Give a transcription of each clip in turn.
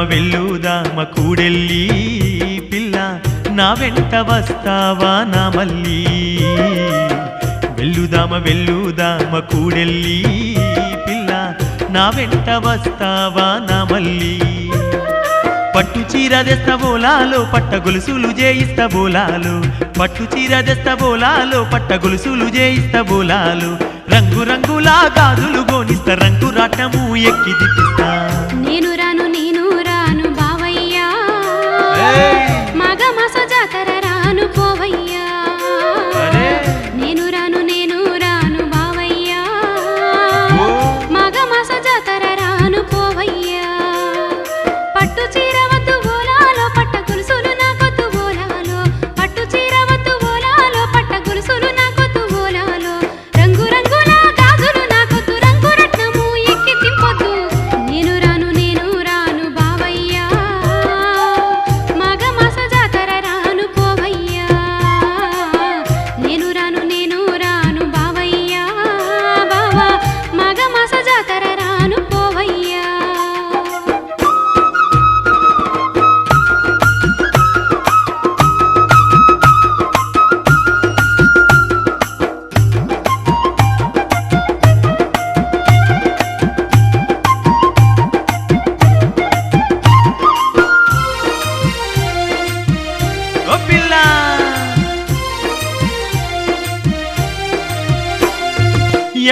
వెళ్ళుదామ వెళ్ళుదామ కూడెళ్ళి పిల్ల. నా వెంట వస్తావా నా మళ్ళీ? వెళ్ళుదామ వెళ్ళుదామ కూడెళ్ళి పిల్ల. నా వెంట వస్తావా నా మళ్ళీ? పట్టు చీర తెస్త బోలాలో పట్ట గొలుసులు జయిస్త బోలాలు. పట్టు చీర తెస్త బోలాలో పట్ట గొలుసులు జయిస్త బోలాలు. రంగు రంగులా గాజులు గోనిస్త రంగు రాటము ఎక్కి దిప్పిస్తా నేను రాను রে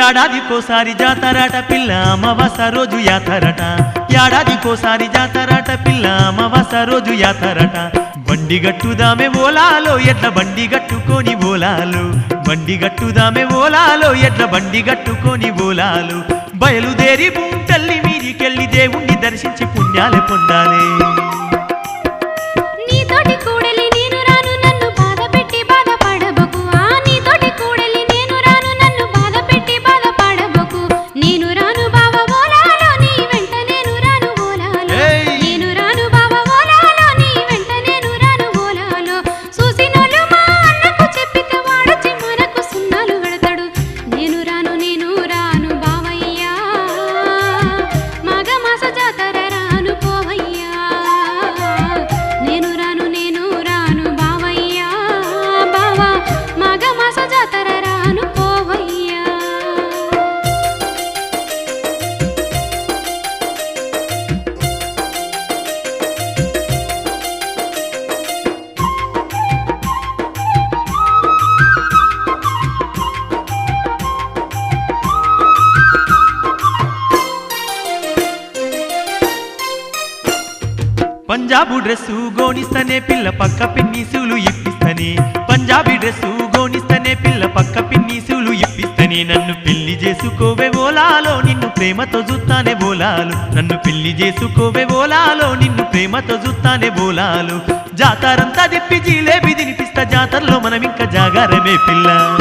ఏడాదికోసారి జాతరట పిల్ల అమావాస రోజు యాతరట. ఏడాదికోసారి జాతరట పిల్ల అమావాస రోజు యాతరట. బండి గట్టుదామే ఓలాలో ఎట్ల బండి గట్టుకొని ఓలాలు. బండి గట్టుదామే ఓలాలో ఎట్ల బండి గట్టుకొని ఓలాలు. బయలుదేరి తల్లి మీదికెళ్ళి దేవుణ్ణి దర్శించి పంజాబు డ్రెస్సు గోనిస్తనే పిల్ల పక్క పిన్నీసులు ఇప్పిస్తనే. పంజాబీ డ్రెస్సు గోనిస్తనే పిల్ల పక్క పిన్నీసులు ఇప్పిస్తనే. నన్ను పెళ్ళి చేసుకోవే ఓలాలో నిన్ను ప్రేమతో చూస్తానే బోలాలు నన్ను పెళ్ళి చేసుకోవే ఓలాలో నిన్ను ప్రేమతో చూస్తానే బోలాలు జాతరంతా తెప్పి జీలేబి తినిపిస్తా జాతరలో మనం ఇంకా జాగారమే పిల్ల.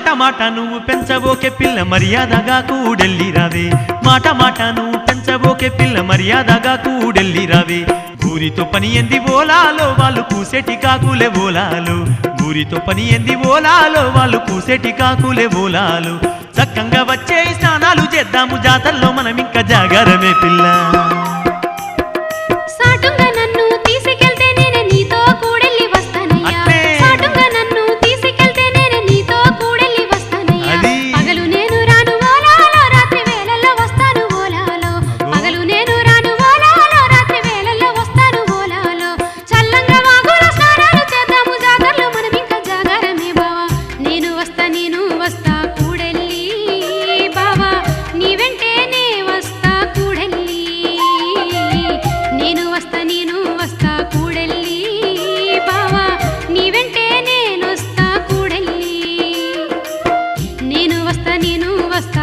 మాట మాట నువ్వు పెంచబోకే పిల్ల మర్యాదగా కూడెల్లి రావే. మాట మాట నువ్వు పెంచబోకే పిల్ల మర్యాదగా కూడెల్లి రావే. ఊరితో పని ఎంది ఓలాలో వాళ్ళు కూసేటి కాకులే ఓలాలు. ఊరితో పని ఎంది ఓలాలో వాళ్ళు కూసేటి కాకులే ఓలాలు. చక్కంగా వచ్చే స్నానాలు చేద్దాము జాతరలో మనం ఇంకా జాగారమే పిల్ల. వస్తా నేను వస్తా.